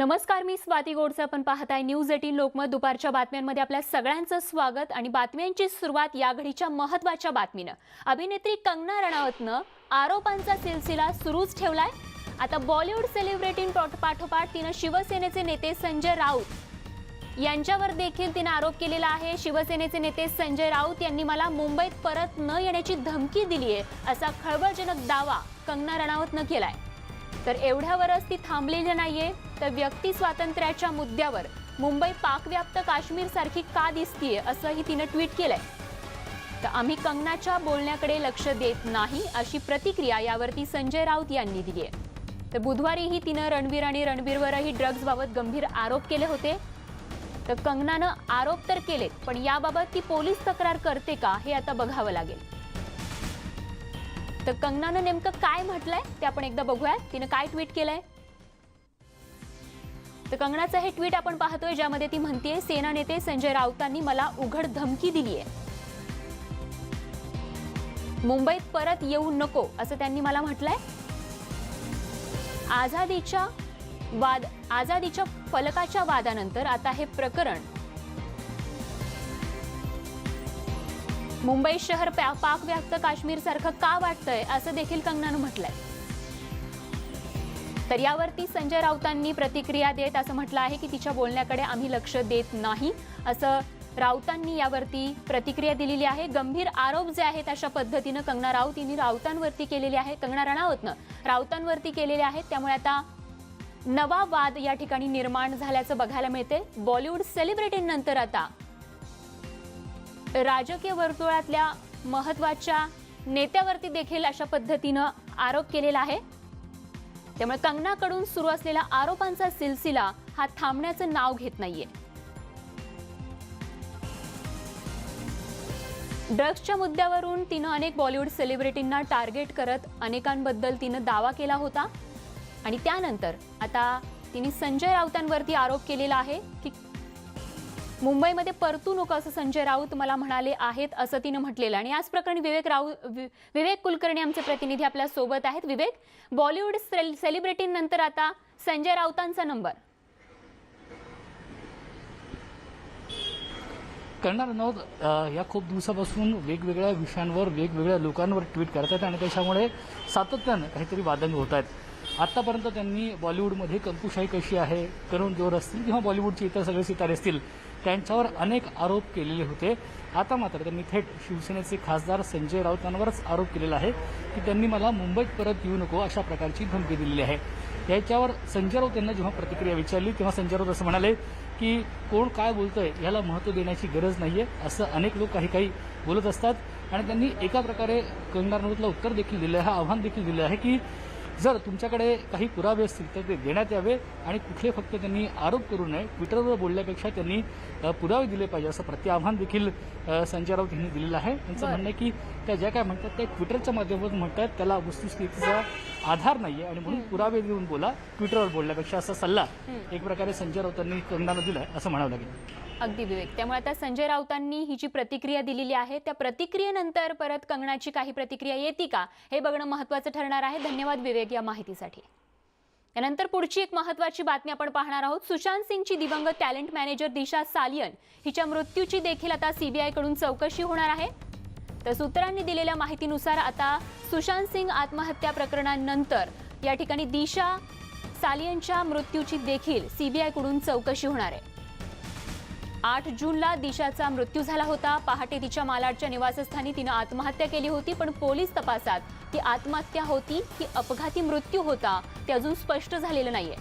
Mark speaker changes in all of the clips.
Speaker 1: नमस्कार मी स्वाती गोडसे. आपण पाहताय न्यूज एटीन लोकमत. दुपारच्या बातम्यांमध्ये आपल्या सगळ्यांचं स्वागत आणि बातम्यांची सुरुवात या घडीच्या महत्त्वाच्या बातमीनं. अभिनेत्री कंगना रणावतनं आरोपांचा सिलसिला सुरूच ठेवलाय. आता बॉलिवूड सेलिब्रिटी पाठोपाठ तिनं शिवसेनेचे नेते संजय राऊत यांच्यावर देखील तिने आरोप केलेला आहे. शिवसेनेचे नेते संजय राऊत यांनी मला मुंबईत परत न येण्याची धमकी दिली आहे असा खळबळजनक दावा कंगना रणावतनं केलाय. तर एवढ्यावरच ती थांबलेली नाहीये. तर व्यक्ती स्वातंत्र्याच्या मुद्द्यावर मुंबई पाकव्याप्त काश्मीर सारखी का दिसतीये असंही तिनं ट्विट केलंय. तर आम्ही कंगनाच्या बोलण्याकडे लक्ष देत नाही अशी प्रतिक्रिया यावरती संजय राऊत यांनी दिली आहे तर बुधवारीही तिनं रणवीर आणि रणवीरवरही ड्रग्ज बाबत गंभीर आरोप केले होते. तर कंगनानं आरोप तर केलेत पण याबाबत ती पोलीस तक्रार करते का हे आता बघावं लागेल. तर कंगनानं नेमकं काय म्हटलंय ते आपण एकदा बघूया तिनं काय ट्विट केलंय? तर कंगनाचं हे ट्विट आपण पाहतोय ज्यामध्ये ती म्हणतेय सेना नेते संजय राऊतांनी मला उघड धमकी दिली आहे मुंबईत परत येऊ नको असं त्यांनी मला म्हटलंय. आझादीच्या वाद आझादीच्या फलकाच्या वादानंतर आता हे प्रकरण मुंबई शहर पा- पाकव्याप्त काश्मीर सारखं का वाटतंय असं देखील कंगनानं म्हटलंय. तर यावरती संजय राऊतांनी प्रतिक्रिया देत असं म्हटलं आहे की तिच्या बोलण्याकडे आम्ही लक्ष देत नाही असं राऊतांनी यावरती प्रतिक्रिया दिलेली आहे. गंभीर आरोप जे आहेत अशा पद्धतीनं कंगना राऊत यांनी राऊतांवरती केलेले आहे कंगना राणावतनं राऊतांवरती केलेले आहेत. त्यामुळे आता नवा वाद या ठिकाणी निर्माण झाल्याचं बघायला मिळते बॉलिवूड सेलिब्रिटींनंतर आता राजकीय वर्तुळातल्या महत्त्वाच्या नेत्यावरती देखील अशा पद्धतीनं आरोप केलेला आहे. त्यामुळे कंगनाकडून सुरू असलेला आरोपांचा सिलसिला हा थांबण्याचं नाव घेत नाहीये. ड्रग्सच्या मुद्द्यावरून तिनं अनेक बॉलिवूड सेलिब्रिटींना टार्गेट करत अनेकांबद्दल तिनं दावा केला होता. आणि त्यानंतर आता तिने संजय राऊतांवरती आरोप केलेला आहे की मुंबईमध्ये परतू नको असं संजय राऊत मला म्हणाले आहेत असं तिनं म्हटलेलं आणि याच प्रकरणी विवेक राऊत विवेक कुलकर्णी आमचे प्रतिनिधी आपल्यासोबत आहेत. विवेक बॉलिवूड सेलिब्रिटींनंतर आता संजय राऊतांचा नंबर.
Speaker 2: करणार रनौत या खूप दिवसापासून वेगवेगळ्या विषयांवर वेगवेगळ्या लोकांवर ट्विट करत आहेत आणि त्याच्यामुळे सातत्यानं काहीतरी वादंग होत आहेत. आत्तापर्यंत त्यांनी बॉलिवूडमध्ये कंकुशाही कशी आहे करून जोर असतील किंवा बॉलिवूडचे इतर सगळे सितारे असतील त्यांच्यावर अनेक आरोप केलेले होते. आता मात्र त्यांनी थेट शिवसेनेचे खासदार संजय राऊतांवरच आरोप केलेला आहे की त्यांनी मला मुंबईत परत येऊ नको अशा प्रकारची धमकी दिलेली आहे. याच्यावर संजय राऊत यांना जेव्हा प्रतिक्रिया विचारली तेव्हा संजय राऊत असं म्हणाले की कोण काय बोलतंय याला महत्त्व देण्याची गरज नाहीये असं अनेक लोक काही काही बोलत असतात. आणि त्यांनी एका प्रकारे कंगना रनौतला उत्तर देखील दिलं आहे आव्हान देखील दिलं आहे की जर तुमच्याकडे काही पुरावे असतील तर ते देण्यात यावे आणि कुठले फक्त त्यांनी आरोप करू नये. ट्विटरवर बोलल्यापेक्षा त्यांनी पुरावे दिले पाहिजे असं प्रत्याव्हान देखील संजय राऊत यांनी दिलेलं आहे. त्यांचं. म्हणणं आहे की त्या ज्या काय म्हणतात त्या ट्विटरच्या माध्यमातून म्हणतात त्याला वस्तुस्थितीचा आधार नाहीये आणि म्हणून पुरावे देऊन बोला ट्विटरवर बोलल्यापेक्षा असा सल्ला एक प्रकारे संजय राऊतांनी कंगनाला दिलाय असं म्हणावं लागेल.
Speaker 1: अगदी विवेक. त्यामुळे आता संजय राऊतांनी ही जी प्रतिक्रिया दिलेली आहे त्या प्रतिक्रियेनंतर परत कंगनाची काही प्रतिक्रिया येते का हे बघणं महत्वाचं ठरणार आहे. धन्यवाद विवेक या माहितीसाठी. त्यानंतर पुढची एक महत्वाची बातमी आपण पाहणार आहोत. सुशांत सिंगची दिवंगत टॅलेंट मॅनेजर दिशा सालियन हिच्या मृत्यूची देखील आता सीबीआयकडून चौकशी होणार आहे. तर सूत्रांनी दिलेल्या माहितीनुसार आता सुशांत सिंग आत्महत्या प्रकरणानंतर या ठिकाणी दिशा सालियनच्या मृत्यूची देखील सीबीआयकडून चौकशी होणार आहे. आठ जूनला दिशाचा मृत्यू झाला होता. पहाटे तिच्या मालाडच्या निवासस्थानी तिनं आत्महत्या केली होती पण पोलीस तपासात ती आत्महत्या होती की अपघाती मृत्यू होता ते अजून स्पष्ट झालेलं नाहीये.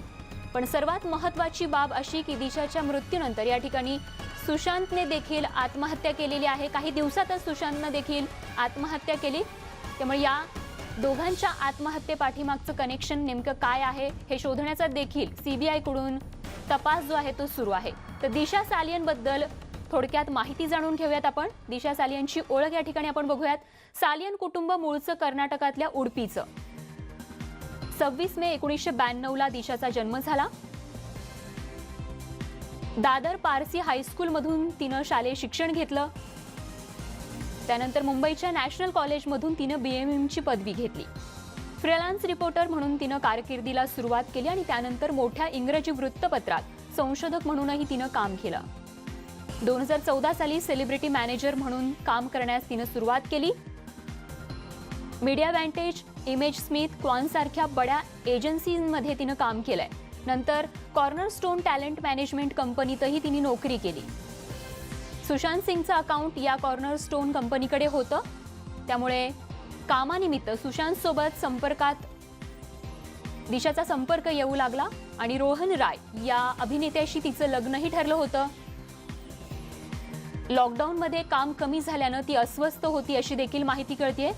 Speaker 1: पण सर्वात महत्वाची बाब अशी की दिशाच्या मृत्यूनंतर या ठिकाणी सुशांतने देखील आत्महत्या केलेली आहे. काही दिवसातच सुशांतनं देखील आत्महत्या केली. त्यामुळे या दोघांच्या आत्महत्येपाठीमागचं कनेक्शन नेमकं काय आहे हे शोधण्याचा देखील सीबीआयकडून तपास जो आहे तो सुरू आहे. तर दिशा सालियनबद्दल थोडक्यात माहिती जाणून घेऊयात आपण. दिशा सालियनची ओळख या ठिकाणी आपण बघूयात. सालियन कुटुंब मूळचं कर्नाटकातल्या उडपीचं. सव्वीस मे एकोणीसशे ब्याण्णवला दिशाचा जन्म झाला. दादर पारसी हायस्कूलमधून तिनं शालेय शिक्षण घेतलं. त्यानंतर मुंबईच्या नॅशनल कॉलेजमधून तिनं बीएमएमची पदवी घेतली. फ्रीलान्स रिपोर्टर म्हणून तिनं कारकिर्दीला सुरुवात केली आणि त्यानंतर मोठ्या इंग्रजी वृत्तपत्रात संशोधक म्हणूनही तिनं काम केलं. दोन हजार चौदा साली सेलिब्रिटी मॅनेजर म्हणून काम करण्यास तिनं सुरुवात केली. मीडिया वॅन्टेज इमेज स्मिथ क्वानसारख्या बड्या एजन्सींमध्ये तिनं काम केलंय. नंतर कॉर्नरस्टोन टॅलेंट मॅनेजमेंट कंपनीतही तिने नोकरी केली. सुशांत सिंगचं अकाउंट या कॉर्नरस्टोन कंपनीकडे होतं. त्यामुळे कामानिमित्त सुशांतसोबत संपर्कात दिशाचा संपर्क येऊ लागला आणि रोहन राय या अभिनेत्याशी तिचं लग्नही ठरलं होतं. लॉकडाऊनमध्ये काम कमी झाल्यानं ती अस्वस्थ होती अशी देखील माहिती कळतीये.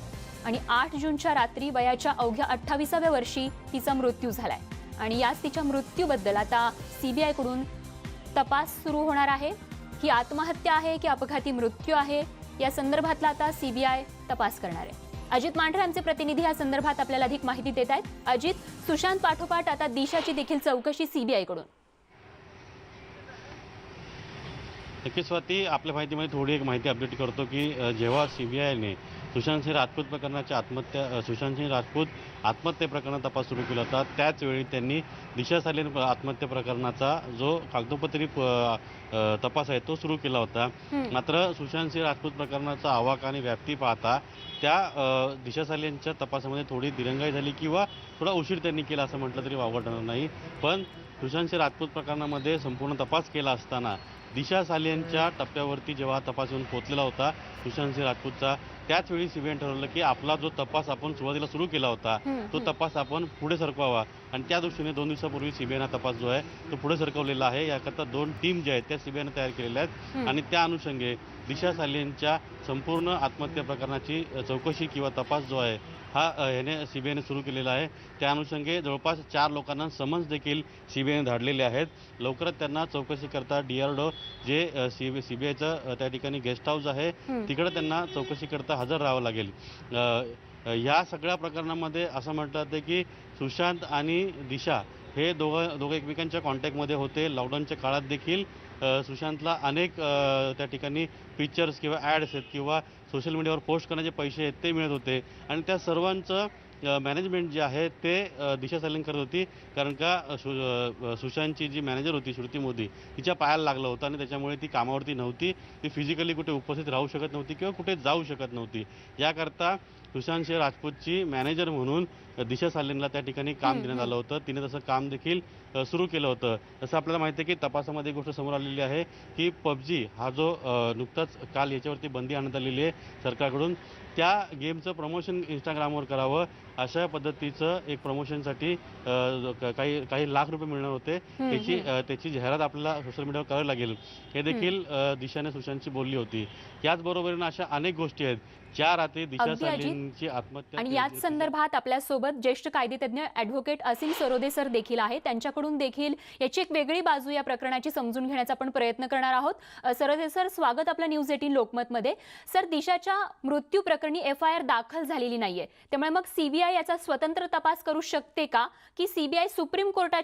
Speaker 1: आणि आठ जूनच्या रात्री वयाच्या अवघ्या अठ्ठावीसाव्या वर्षी तिचा मृत्यू झालाय. आणि याच तिच्या मृत्यूबद्दल आता सीबीआयकडून तपास सुरू होणार आहे. ही आत्महत्या आहे की अपघाती मृत्यू आहे? या संदर्भातला आता सीबीआय तपास करणार आहे. अजित मांढरे आमचे प्रतिनिधी या संदर्भात आपल्याला अधिक माहिती देत आहेत. अजित सुशांत पाठोपाठ आता दिशाची देखील चौकशी सीबीआयकडून
Speaker 3: नक्कीच स्वाती आपल्या माहितीमध्ये थोडी एक माहिती अपडेट करतो की जेव्हा सी बी आयने सुशांत सिंह राजपूत प्रकरणाच्या आत्महत्या सुशांत सिंह राजपूत आत्महत्या प्रकरणात तपास सुरू केला होता त्याच वेळी त्यांनी दिशा सालीन आत्महत्या प्रकरणाचा जो कागदोपत्री तपास आहे तो सुरू केला होता. मात्र सुशांत सिंह राजपूत प्रकरणाचा आवाका आणि व्याप्ती पाहता त्या दिशा सालेंच्या तपासामध्ये थोडी दिरंगाई झाली किंवा थोडा उशीर त्यांनी केला असं म्हटलं तरी वावगं ठरणार नाही पण सुशांत सिंह राजपूत प्रकरणामध्ये संपूर्ण तपास केला असताना दिशा सालियनच्या टप्प्यावरती जेव्हा तपासून पोचलेला होता सुशांत सिंह राजपूतचा त्याच वेळी सीबीआय ठरवलं की आपला जो तपास आपण सुरुवातीला सुरू केला होता तो तपास आपण पुढे सरकवावा. आणि त्या दृष्टीने दोन दिवसापूर्वी सीबीआयना तपास जो आहे तो पुढे सरकवलेला आहे. याकरता दोन टीम ज्या आहेत त्या सीबीआयने तयार केलेल्या आहेत. आणि त्या अनुषंगे दिशा सालियनच्या संपूर्ण आत्महत्या प्रकरणाची चौकशी किंवा तपास जो आहे हा अ, याने सीबीआयने सुरू केलेला आहे. त्या अनुषंगे जवळपास चार लोकांना समन्स देखील सीबीआयने धाडलेले आहेत. लवकरच त्यांना चौकशी करता डीआरडो जे सी सीबीआयचं त्या ठिकाणी गेस्ट हाऊस आहे. तिकडे त्यांना चौकशी करता हजर राहावं लागेल. ह्या या सगळ्या प्रकरणामध्ये असं म्हटलं जातं की सुशांत आणि दिशा हे दोघं दोघं एकमेकांच्या कॉन्टॅक्टमध्ये होते. लॉकडाऊनच्या काळात देखील सुशांतला अनेक त्या ठिकाणी पिक्चर्स किंवा ॲड्स आहेत किंवा सोशल मीडियावर पोस्ट करण्याचे पैसे आहेत ते मिळत होते. आणि त्या सर्वांचं मॅनेजमेंट जे आहे ते दिशा सालिंग करत होती. कारण का सु सुशांतची जी मॅनेजर होती श्रुती मोदी तिच्या पायाला लागलं होतं आणि त्याच्यामुळे ती कामावरती नव्हती. ती फिजिकली कुठे उपस्थित राहू शकत नव्हती किंवा कुठे जाऊ शकत नव्हती. याकरता सुशांत सिंह राजपूतची मॅनेजर म्हणून दिशा सालेनला त्या ठिकाणी काम देण्यात आलं होतं. तिने तसं काम देखील सुरू केलं होतं. जसं आपल्याला माहिती आहे की तपासामध्ये एक गोष्ट समोर आलेली आहे की पबजी हा जो नुकताच काल याच्यावरती बंदी आणण्यात आलेली आहे सरकारकडून. त्या गेमचं प्रमोशन इंस्टाग्रामवर करावं. अशा पद्धतीचं एक प्रमोशनसाठी काही काही लाख रुपये मिळणार होते. त्याची त्याची जाहिरात आपल्याला सोशल मीडियावर करावी लागेल. हे देखील दिशाने सुशांतशी बोलली होती. याचबरोबरीनं अशा अनेक गोष्टी आहेत. ज्या रात्री दिशा. सालींची आत्महत्या
Speaker 1: आणि याच. संदर्भात आपल्यासोबत ज्येष्ठ कायदेतज्ञ ॲडव्होकेट असीम सरोदे सर देखील आहे त्यांच्याकडून देखील याची एक वेगळी बाजू या प्रकरणाची समजून घेण्याचा आपण प्रयत्न करणार आहोत. सरोदे सर स्वागत आपलं न्यूज एटीन लोकमतमध्ये. सर दिशाच्या मृत्यू प्रकरणी एफ आय आर दाखल झालेली नाहीये. त्यामुळे मग सीबीआय याचा स्वतंत्र तपास करू शकते का? की सीबीआय सुप्रीम कोर्टाच्या